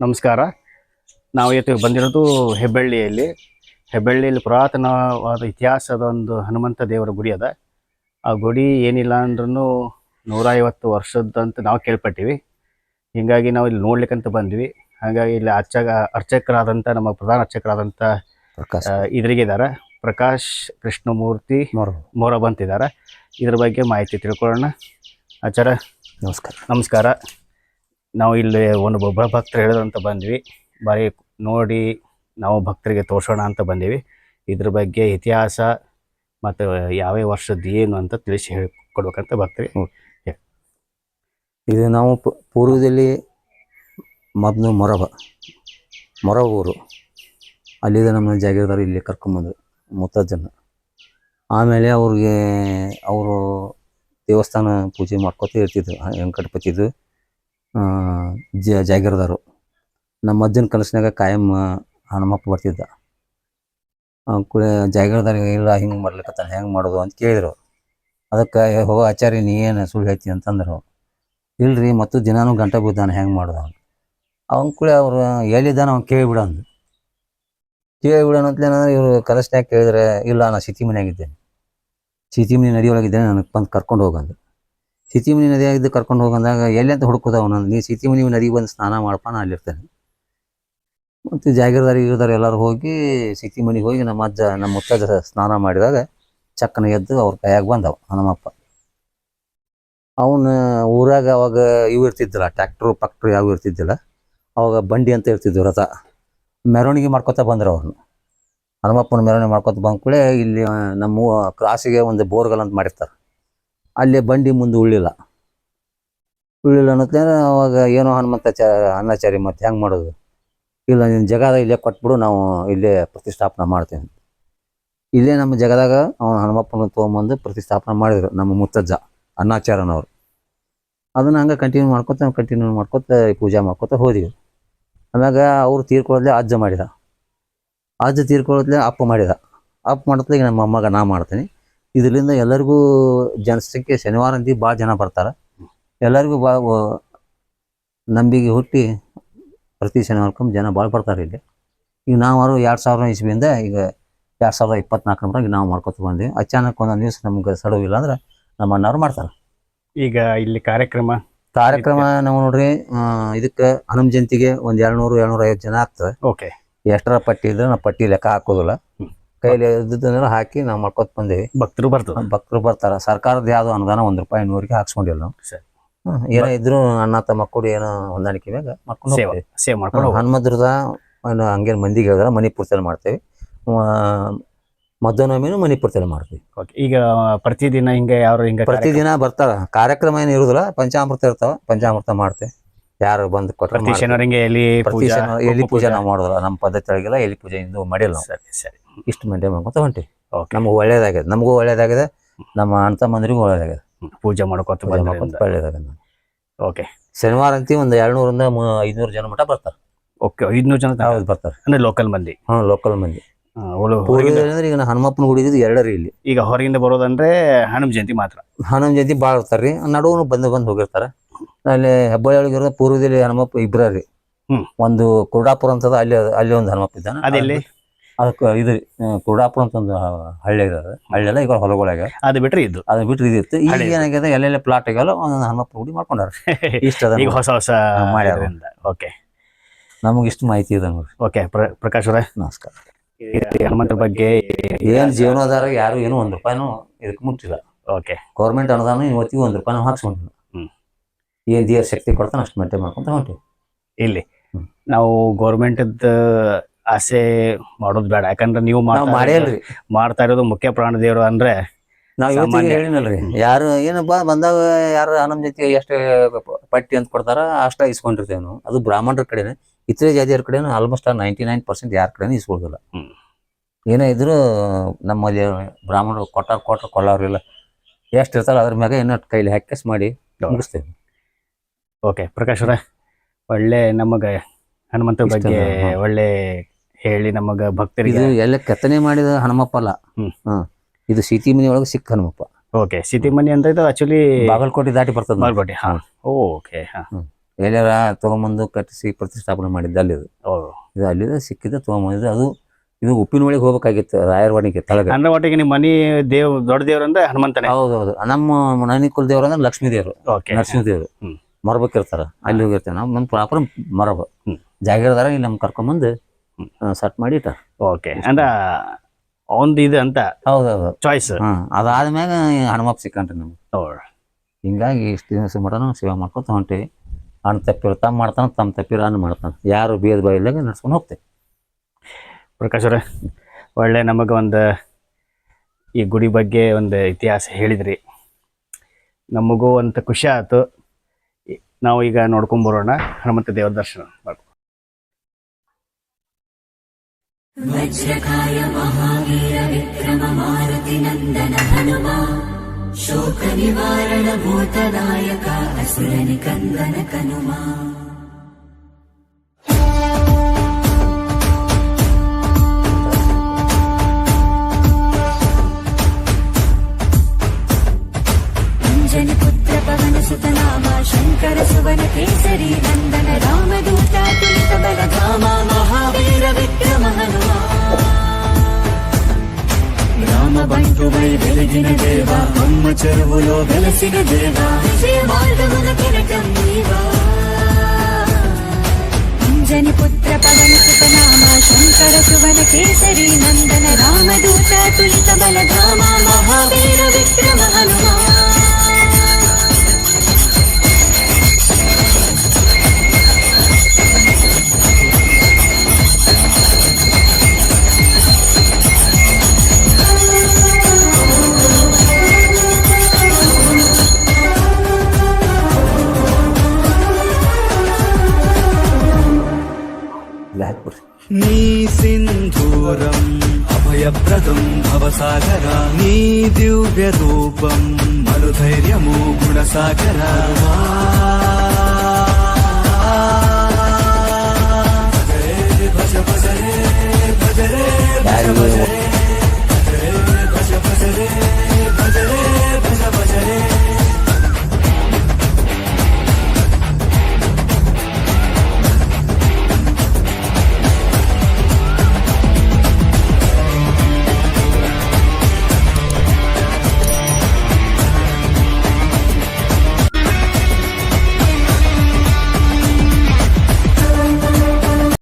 ನಮಸ್ಕಾರ. ನಾವು ಇವತ್ತು ಬಂದಿರೋದು ಹೆಬ್ಬಳ್ಳಿಯಲ್ಲಿ. ಹೆಬ್ಬಳ್ಳಿಯಲ್ಲಿ ಪುರಾತನವಾದ ಇತಿಹಾಸದ ಒಂದು ಹನುಮಂತ ದೇವರ ಗುಡಿ ಅದ. ಆ ಗುಡಿ ಏನಿಲ್ಲ ಅಂದ್ರೂ ನೂರೈವತ್ತು ವರ್ಷದಂತ ನಾವು ಕೇಳ್ಪಟ್ಟಿವಿ. ಹೀಗಾಗಿ ನಾವು ಇಲ್ಲಿ ನೋಡ್ಲಿಕ್ಕಂತ ಬಂದ್ವಿ. ಹಾಗಾಗಿ ಇಲ್ಲಿ ಅರ್ಚಕ ಅರ್ಚಕರಾದಂಥ ನಮ್ಮ ಪ್ರಧಾನ ಅರ್ಚಕರಾದಂಥ ಇದ್ರಿಗಿದ್ದಾರೆ ಪ್ರಕಾಶ್ ಕೃಷ್ಣಮೂರ್ತಿ ಮೋರ. ಬಂತಿದ್ದಾರೆ ಇದ್ರ ಬಗ್ಗೆ ಮಾಹಿತಿ ತಿಳ್ಕೊಳ್ಳೋಣ. ಆಚಾರ ನಮಸ್ಕಾರ. ನಮಸ್ಕಾರ. ನಾವು ಇಲ್ಲಿ ಒಂದು ಒಬ್ಬ ಭಕ್ತರು ಹೇಳಿದಂತ ಬಂದ್ವಿ. ಬಾರಿ ನೋಡಿ ನಾವು ಭಕ್ತರಿಗೆ ತೋರ್ಸೋಣ ಅಂತ ಬಂದೀವಿ. ಇದ್ರ ಬಗ್ಗೆ ಇತಿಹಾಸ ಮತ್ತು ಯಾವ ವರ್ಷದ್ದು ಏನು ಅಂತ ತಿಳಿಸಿ ಹೇಳಿಕೊಡ್ಬೇಕಂತ ಭಕ್ತರಿಗೆ. ಇದು ನಾವು ಪೂರ್ವದಲ್ಲಿ ಮೊದಲು ಮೊರಬ ಮೊರಬ ಊರು ಅಲ್ಲಿದ್ದ ನಮ್ಮ ಜಾಗೀರ್ದಾರ ಇಲ್ಲಿ ಕರ್ಕೊಂಬಂದು ಮುತ್ತಜ್ಜನ. ಆಮೇಲೆ ಅವ್ರಿಗೆ ಅವರು ದೇವಸ್ಥಾನ ಪೂಜೆ ಮಾಡ್ಕೊತ ಇರ್ತಿದ್ರು ವೆಂಕಟಪತಿದು. ಜ ಜಾಗಿರ್ದಾರು ನಮ್ಮ ಅಜ್ಜನ ಕನಸಿನಾಗ ಕಾಯಂ ಹನುಮಪ್ಪ ಬರ್ತಿದ್ದ. ಕೂಡ ಜಾಗಿರ್ದಾರ ಇಲ್ಲ ಹಿಂಗೆ ಮಾಡ್ಲಿಕ್ಕತ್ತಾನ ಹೆಂಗೆ ಮಾಡೋದು ಅಂತ ಕೇಳಿದ್ರು ಅದಕ್ಕೆ ಹೋಗೋ ಆಚಾರ್ಯ, ನೀ ಏನು ಸುಳ್ಳು ಹೇಳ್ತಿ ಅಂತಂದರು ಇಲ್ರಿ, ಮತ್ತು ದಿನಾನು ಗಂಟೆ ಬಿದ್ದಾನೆ, ಹೆಂಗೆ ಮಾಡೋದು ಅವನ ಕೂಡ ಅವರು ಹೇಳಿದ್ದಾನೆ, ಅವ್ನು ಕೇಳಿಬಿಡ ಅಂದು ಕೇಳಿಬಿಡೋಣ ಅಂತಲೇನಂದ್ರೆ ಇವರು ಕಲಸ್ನ್ಯಾಗ ಕೇಳಿದ್ರೆ, ಇಲ್ಲ ನಾನು ಸಿಟಿ ಮನೆಯಾಗಿದ್ದೇನೆ ಸಿತಿ ಮನೆ ನಡಿಯೊಳಗಿದ್ದೇನೆ, ನನಗೆ ಬಂದು ಕರ್ಕೊಂಡು ಹೋಗಂದು ಸಿಟಿ ಮನೆ ನದಿಯಾಗಿದ್ದು ಕರ್ಕೊಂಡು ಹೋಗಂದಾಗ ಎಲ್ಲಿ ಅಂತ ಹುಡುಕೋದ ಅವನು ನೀ ಸಿಟಿ ಮನೆ ನದಿಗೆ ಬಂದು ಸ್ನಾನ ಮಾಡಪ್ಪ ನಾ ಅಲ್ಲಿರ್ತೇನೆ ಮತ್ತು ಜಾಗೀರ್ದಾರ್ ಇರ್ದಾರ ಎಲ್ಲರೂ ಹೋಗಿ ಸಿಟಿ ಮನೆಗೆ ಹೋಗಿ ನಮ್ಮ ಅಜ್ಜ, ನಮ್ಮ ಮುತ್ತಜ್ಜ ಸ್ನಾನ ಮಾಡಿದಾಗ ಚಕ್ಕನ ಎದ್ದು ಅವ್ರ ಕೈಯಾಗ ಬಂದವ ನಮ್ಮಪ್ಪ ಅವನ ಊರಾಗ ಅವಾಗ ಇವು ಇರ್ತಿದ್ದಿಲ್ಲ ಟ್ಯಾಕ್ಟ್ರು ಪಕ್ಟ್ರು ಯಾವ ಇರ್ತಿದ್ದಿಲ್ಲ. ಅವಾಗ ಬಂಡಿ ಅಂತ ಇರ್ತಿದ್ವು ರಥ. ಮೆರವಣಿಗೆ ಮಾಡ್ಕೊತಾ ಬಂದ್ರು ಅವ್ರನ್ನ ಹನುಮಪ್ಪನ ಮೆರವಣಿಗೆ ಮಾಡ್ಕೊತ ಬಂದ ಇಲ್ಲಿ ನಮ್ಮ ಕ್ರಾಸಿಗೆ ಒಂದು ಬೋರ್ಗಲ್ ಅಂತ ಮಾಡಿರ್ತಾರೆ. ಅಲ್ಲಿ ಬಂಡಿ ಮುಂದೆ ಉಳ್ಳಿಲ್ಲ. ಉಳ್ಳಿಲ್ಲ ಅನ್ನತ್ಲೇ ಅವಾಗ ಏನೋ ಹನುಮಂತ ಅನ್ನಾಚಾರಿ ಮತ್ತೆ ಹೆಂಗೆ ಮಾಡೋದು? ಇಲ್ಲ ನಿನ್ನ ಜಗದ ಇಲ್ಲೇ ಕೊಟ್ಬಿಡು, ನಾವು ಇಲ್ಲೇ ಪ್ರತಿಷ್ಠಾಪನೆ ಮಾಡ್ತೀವಿ ಇಲ್ಲೇ ನಮ್ಮ ಜಗದಾಗ ಅವನು ಹನುಮಪ್ಪನ ತೊಗೊಂಬಂದು ಪ್ರತಿಷ್ಠಾಪನೆ ಮಾಡಿದ್ರು ನಮ್ಮ ಮುತ್ತಜ್ಜ ಅನ್ನಾಚಾರನವರು ಅದನ್ನ ಹಂಗೆ ಕಂಟಿನ್ಯೂ ಮಾಡ್ಕೊತ ಕಂಟಿನ್ಯೂ ಮಾಡ್ಕೊತ ಪೂಜೆ ಮಾಡ್ಕೊತ ಹೋದಿವಿ. ಆಮ್ಯಾಗ ಅವ್ರು ತೀರ್ಕೊಳ್ಳೋದ್ಲೆ ಅಜ್ಜ ಮಾಡಿದ. ಅಜ್ಜ ತೀರ್ಕೊಳ್ಳೋದ್ಲೆ ಅಪ್ಪ ಮಾಡಿದ. ಅಪ್ಪ ಮಾಡಿದ್ಲೆ ನಮ್ಮ ಅಮ್ಮಗ ನಾ ಮಾಡ್ತೀನಿ. ಇದರಿಂದ ಎಲ್ಲರಿಗೂ ಜನಸಂಖ್ಯೆ ಶನಿವಾರ ಅಂದಿ ಭಾಳ ಜನ ಬರ್ತಾರೆ. ಎಲ್ಲರಿಗೂ ಬಾ ನಂಬಿಕೆ ಹುಟ್ಟಿ ಪ್ರತಿ ಶನಿವಾರಕ್ಕೊಮ್ಮೆ ಜನ ಭಾಳ ಬರ್ತಾರೆ ಇಲ್ಲಿ. ಈಗ ನಾವು ಎರಡು ಸಾವಿರ ಇಸ್ವಿಯಿಂದ ಈಗ ಎರಡು ಸಾವಿರದ ಇಪ್ಪತ್ನಾಲ್ಕರ ನಾವು ಮಾಡ್ಕೊತ ಬಂದ್ವಿ. ಅಚಾನಕ್ ಒಂದೊಂದು ದಿವಸ ನಮ್ಗೆ ಸಡವಿಲ್ಲ ಅಂದ್ರೆ ನಮ್ಮ ಅಣ್ಣವ್ರು ಮಾಡ್ತಾರೆ. ಈಗ ಇಲ್ಲಿ ಕಾರ್ಯಕ್ರಮ ಕಾರ್ಯಕ್ರಮ ನಾವು ನೋಡ್ರಿ ಇದಕ್ಕೆ ಹನುಮ ಜಯಂತಿಗೆ ಒಂದು ಏಳ್ನೂರು ಎರಡ್ನೂರ ಐವತ್ತು ಜನ ಆಗ್ತದೆ. ಓಕೆ ಎಷ್ಟರ ಪಟ್ಟಿ ಇದ್ರೆ ನಾವು ಪಟ್ಟಿ ಲೆಕ್ಕ ಹಾಕೋದಿಲ್ಲ. ಕೈಲಿ ಇದ್ದದನ್ನೆಲ್ಲ ಹಾಕಿ ನಾವು ಮಾಡ್ಕೊತ ಬಂದೇವಿ. ಭಕ್ತರು ಬರ್ತದೆ ಭಕ್ತರು ಬರ್ತಾರ. ಸರ್ಕಾರದ ಯಾವ್ದು ಅನುದಾನ ಒಂದ್ ರೂಪಾಯಿ ನೂರಿಗೆ ಹಾಕ್ಸ್ಕೊಂಡಿಲ್ಲ ನಾವು. ಸರಿ. ಏನೋ ಇದ್ರು ಅಣ್ಣ ತಮ್ಮ ಕೂಡಿ ಏನೋ ಹೊಂದಾಣಿಕೆ ಮ್ಯಾಗ ಮಾಡ್ಕೊಂಡು ಸೇವೆ ಹೋಗ್ತೇವೆ. ಸೇವ್ ಮಾಡ್ಕೊಂಡು ಹೋಗೋದು. ಹನುಮದ್ರದ ಏನು ಹಂಗೇನು ಮಂದಿಗೆ ಹೇಳಿದ್ರೆ ಮನಿ ಪೂರ್ತಲ್ಲಿ ಮಾಡ್ತೇವೆ. ಮಧ್ಯಾಹ್ನ ಮನಿ ಪೂರ್ತಲ್ಲಿ ಮಾಡ್ತೀವಿ. Okay. ಈಗ ಪ್ರತಿದಿನ ಹಿಂಗೆ ಯಾರು ಹಿಂಗೆ ಪ್ರತಿದಿನ ಬರ್ತಾರ. ಕಾರ್ಯಕ್ರಮ ಏನು ಇರುದಿಲ್ಲ ಪಂಚಾಮೃತ ಇರ್ತಾವ ಪಂಚಾಮೃತ ಮಾಡ್ತೇವೆ. ಯಾರು ಬಂದು ಕೊಟ್ಟರೆ ಪ್ರತಿ ಶನಿವಾರ ಹಿಂಗೆ ಎಲ್ಲಿ ಪ್ರತಿ ಪೂಜಾ ಶನಿವಾರ ಎಲ್ಲಿ ಪೂಜೆ ನಾವು ಮಾಡೋದಿಲ್ಲ. ನಮ್ಮ ಪದ್ಧತಿ ಒಳಗೆಲ್ಲ ಎಲ್ಲಿ ಪೂಜೆ ಇಂದು ಮಾಡಿಲ್ಲ ನಾವು. ಸರಿ ಸರಿ. ಇಷ್ಟು ಮೇಂಟೈನ್ ಮಾಡ್ಕೊಂತ ಹೊಂಟಿ. ಓಕೆ ನಮ್ಗೆ ಒಳ್ಳೇದಾಗಿದೆ. ನಮಗೂ ಒಳ್ಳೇದಾಗಿದೆ. ನಮ್ಮ ಅಣ್ಣ ಮಂದಿರಿಗೂ ಒಳ್ಳೇದಾಗಿದೆ. ಪೂಜೆ ಮಾಡ್ಕೊತ ಪೂಜೆ ಮಾಡ್ಕೊಂತ ಬಂದ್ರಿಂದ ಒಳ್ಳೇದಾಗಿದೆ ಓಕೆ ಶನಿವಾರ ಅಂತಿ ಒಂದು ಎರಡ್ನೂರಿಂದ ಐದ್ನೂರು ಜನ ಮಟ್ಟ ಬರ್ತಾರೆ. ಓಕೆ ಐದ್ನೂರು ಜನ? ಹೌದು ಬರ್ತಾರೆ. ಅಂದ್ರೆ ಲೋಕಲ್ ಮಂದಿ. ಹಾಂ ಲೋಕಲ್ ಮಂದಿ. ಆ, ಒಳ- ಹೊರಗಿಂದ ಪೂರ್ವದಲ್ಲಿ ಅಂದ್ರೆ ಈಗ ನಾ ಹನುಮಪ್ಪನ ಗುಡಿ ಎರಡರಿ ಇಲ್ಲಿ. ಈಗ ಹೊರಗಿಂದ ಬರೋದಂದ್ರೆ ಹನುಮ ಜಯಂತಿ ಮಾತ್ರ. ಹನುಮ ಜಯಂತಿ ಭಾಳ ಇರ್ತಾರೆ ರೀ ನಡುವನು ಬಂದು ಬಂದು ಹೋಗಿರ್ತಾರೆ. ಅಲ್ಲಿ ಹೆಬ್ಬಳ್ಳಿ ಒಳಗಿರೋ ಪೂರ್ವದಲ್ಲಿ ಹನುಮಪ್ಪ ಇಬ್ಬರ ರೀ ಹ್ಮ್. ಒಂದು ಕುರುಡಾಪುರ ಅಂತದ ಅಲ್ಲಿ ಅಲ್ಲಿ ಒಂದು ಹನುಮಪ್ಪ ಇದ್ದಾನ. ಅದೆಲ್ಲಿ? ಅದಕ್ಕೆ ಇದು ಆ, ಕುರುಡಾಪುರ ಅಂತ ಒಂದು ಹಳ್ಳಿ ಇದೆ ಹಳ್ಳಿ ಅಲ್ಲ ಈಗ ಹೊಲಗೊಳಗೆ. ಅದು ಬಿಟ್ರೆ ಇದು. ಅದು ಬಿಟ್ಟರೆ ಇದಿತ್ತು ಈಗ ಹಳ್ಳಿ ಇದು. ಏನಾಗಿದೆ ಎಲ್ಲೆಲ್ಲ ಪ್ಲಾಟ್ ಆಗಲ್ಲ ಒಂದೊಂದು ಹನುಮಪ್ಪ ಹುಡಿ ಮಾಡ್ಕೊಂಡಾರ ಇಷ್ಟ ಅದ ಈಗ ಹೊಸ ಹೊಸ ಮಾಡ್ಯಾರ. ಓಕೆ ನಮಗೆ ಇಷ್ಟು ಮಾಹಿತಿ ಇದೆ ನೋಡ್ರಿ. ಓಕೆ ಪ್ರಕಾಶ್ ಅವರೇ. ನಮಸ್ಕಾರ. ಹನುಮಂತರ ಬಗ್ಗೆ ಏನ್ ಜೀವನೋದಾರ ಯಾರು ಏನು ಒಂದ್ ರೂಪಾಯಿನೂ ಇದಕ್ಕೆ ಮುಟ್ಟಿಲ್ಲ. ಓಕೆ ಗೌರ್ಮೆಂಟ್ ಅನುದಾನ ಇವತ್ತಿಗೂ ಒಂದ್ ರೂಪಾಯಿನೂ ಹಾಕ್ಸ್ಕೊಂಡಿಲ್ಲ. ಹ್ಮ್. ಏನ್ ದೇವ್ರ ಶಕ್ತಿ ಕೊಡ್ತಾನೆ ಅಷ್ಟು ಮೇಂಟೈನ್ ಮಾಡ್ಕೊಂತ ಹೊಂಟಿವಿ. ಇಲ್ಲಿ ನಾವು ಗೌರ್ಮೆಂಟದ ಆಸೆ ಮಾಡೋದು ಬೇಡ. ಯಾಕಂದ್ರೆ ನೀವು ಮಾಡ್ತಾ ಮಾಡೇ ಇರೋದು- ಮಾಡ್ತಾ ಇರೋದು ಮುಖ್ಯ ಪ್ರಾಣ ದೇವರು ಅಂದ್ರೆ ನಾವ್ ಇವತ್ತಿಗೆ. ಹೇಳಿನಲ್ರಿ. ಯಾರು ಏನಪ್ಪ ಬಂದಾಗ ಯಾರು ಹನ್ನೊಂದು ಜೊತೆ ಎಷ್ಟು ಪಟ್ಟಿ ಅಂತ ಕೊಡ್ತಾರ ಅಷ್ಟ ಇಸ್ಕೊಂಡಿರ್ತೇವೆ ನಾವು. ಅದು ಬ್ರಾಹ್ಮಣರ ಕಡೆನೆ. ಇತರೆ ಜಾತಿಯವ್ರ ಕಡೆನೂ ಆಲ್ಮೋಸ್ಟ್ ನೈಂಟಿ ನೈನ್ ಪರ್ಸೆಂಟ್ ಯಾರ ಕಡೆನೂ ಇಸ್ಕೊಳ್ಳೋದಿಲ್ಲ. ಏನೇ ಇದ್ರು ನಮ್ಮಲ್ಲಿ ಬ್ರಾಹ್ಮಣರು ಕೊಟ್ಟಾರ ಕೊಟ್ರ ಕೊಳ್ಳೋರಿಲ್ಲ ಎಷ್ಟು ಇರ್ತಾರ ಅದ್ರ ಮ್ಯಾಗ ಏನೋ ಕೈಲಿ ಹಾಕಸ್ ಮಾಡಿ ಮುಗಿಸ್ತೇವೆ. ಓಕೆ ಪ್ರಕಾಶ್ ಅವರೇ ಒಳ್ಳೆ ನಮಗ ಹನುಮಂತ ಬಗ್ಗೆ ಒಳ್ಳೆ ಹೇಳಿ ನಮಗ ಭಕ್ತರಿಗೆ. ಇದು ಎಲ್ಲ ಕೆತ್ತನೆ ಮಾಡಿದ ಹನುಮಪ್ಪ ಅಲ್ಲ? ಹ್ಮ್. ಹ್ಮ್ ಇದು ಸೀತಿ ಮನಿ ಒಳಗೆ ಸಿಕ್ಕ ಹನುಮಪ್ಪ. ಓಕೆ ಸಿಟಿ ಮನಿ ಅಂತ ಇದು ಆಕ್ಚುಲಿ ಬಾಗಲಕೋಟೆ ದಾಟಿ ಬರ್ತದ ಬಾಗಲಕೋಟೆ ಹಾ. ಓಕೆ ಹಾ. ಎಲ್ಲಾರ ತಗೊಂಬಂದು ಕಟ್ಟಿಸಿ ಪ್ರತಿಷ್ಠಾಪನೆ ಮಾಡಿದ್ದ ಅಲ್ಲಿ ಇದು. ಇದು ಅಲ್ಲಿದ ಸಿಕ್ಕಿದ ತಗೊಂಬಂದಿದ್ದು ಅದು ಇದು ಉಪ್ಪಿನ ಒಳಗೆ ಹೋಗ್ಬೇಕಾಗಿತ್ತು ರಾಯರವಾಡಿಗೆ ತಳಗ. ಅಂದ್ರೆ ಒಟ್ಟಿಗೆ ನಿಮ್ಮ ಮನೆ ದೇವ್ ದೊಡ್ಡ ದೇವ್ರ ಅಂದ್ರೆ ಹನುಮಂತನೇ? ಹೌದು ಹೌದು ನಮ್ಮ ಮನೆ ಕುಲ ದೇವ್ರು ಅಂದ್ರೆ ಲಕ್ಷ್ಮೀ ದೇವರು ನರಸಿಂಹ ದೇವರು ಹ್ಮ್. ಮರಬಕ್ ಇರ್ತಾರ ಅಲ್ಲಿ ಹೋಗಿರ್ತೇವೆ ನಾವು ನಮ್ಮ ಪ್ರಾಪರ್ ಮರಬ. ಜಾಗಿರದಾರ ಇಲ್ಲಿ ನಮ್ಗೆ ಕರ್ಕೊಂಬಂದು ಸೆಟ್ ಮಾಡಿ ಇಟ್ಟಾರ. ಓಕೆ. ಅಂದ್ರ ಒಂದು ಇದು ಅಂತ ಹೌದು ಹೌದು ಚಾಯ್ಸ್ ಅದಾದ ಅದಾದ್ಮ್ಯಾಗ ಹನುಮಪ್ಪ ಸಿಕ್ಕಂಟ್ರಿ ನಮ್ಗೆ. ಹಿಂಗಾಗಿ ಇಷ್ಟು ದಿವಸ ಮಟನು ಸೇವೆ ಮಾಡ್ಕೊತ ಹೊಂಟೀವಿ. ಅಣ್ಣ ತಪ್ಪಿರ ತಮ್ಮ ಮಾಡ್ತಾನೆ ತಮ್ಮ ತಪ್ಪಿರ ಅನ್ನ ಮಾಡ್ತಾನೆ. ಯಾರು ಭೇದ ಭಾವ ಇಲ್ದಾಗ ನಡ್ಸ್ಕೊಂಡು ಹೋಗ್ತೇವೆ. ಪ್ರಕಾಶ್ ಅವರೇ ಒಳ್ಳೆ ನಮಗೆ ಒಂದು ಈ ಗುಡಿ ಬಗ್ಗೆ ಒಂದು ಇತಿಹಾಸ ಹೇಳಿದ್ರಿ. ನಮಗೂ ಅಂತ ಖುಷಿ ಆಯ್ತು ನಾವು ಈಗ ನೋಡ್ಕೊಂಡ್ ಬರೋಣ. ಹನುಮಂತ ದೇವರ ದರ್ಶನ ಮಾಡ್ಕೊ. ವಜ್ರಕಾಯ ಮಹಾವೀರ ವಿಕ್ರಮ ಮಾರುತಿ ನಂದನ ಹನುಮ. ಶೋಕ ನಿವಾರಣ ಭೂತದಾಯಕ ಅಸುರ ನಿಕಂದನ ಕನುಮಾ. వెలిగిన దేవా అమ్మ చెరువులో వెలసిన దేవా. మార్గమున కిరటం నీవా అంజని పుత్ర పవన సుతనామ శంకర సువన కేసరి నందన రామదూత తులిత బలధామ మహావీర విక్రమ హనుమా నీ సింధూరం. అభయప్రదం భవసాగర. నీ దివ్య రూపం మనుధైర్యము గుణసాగర.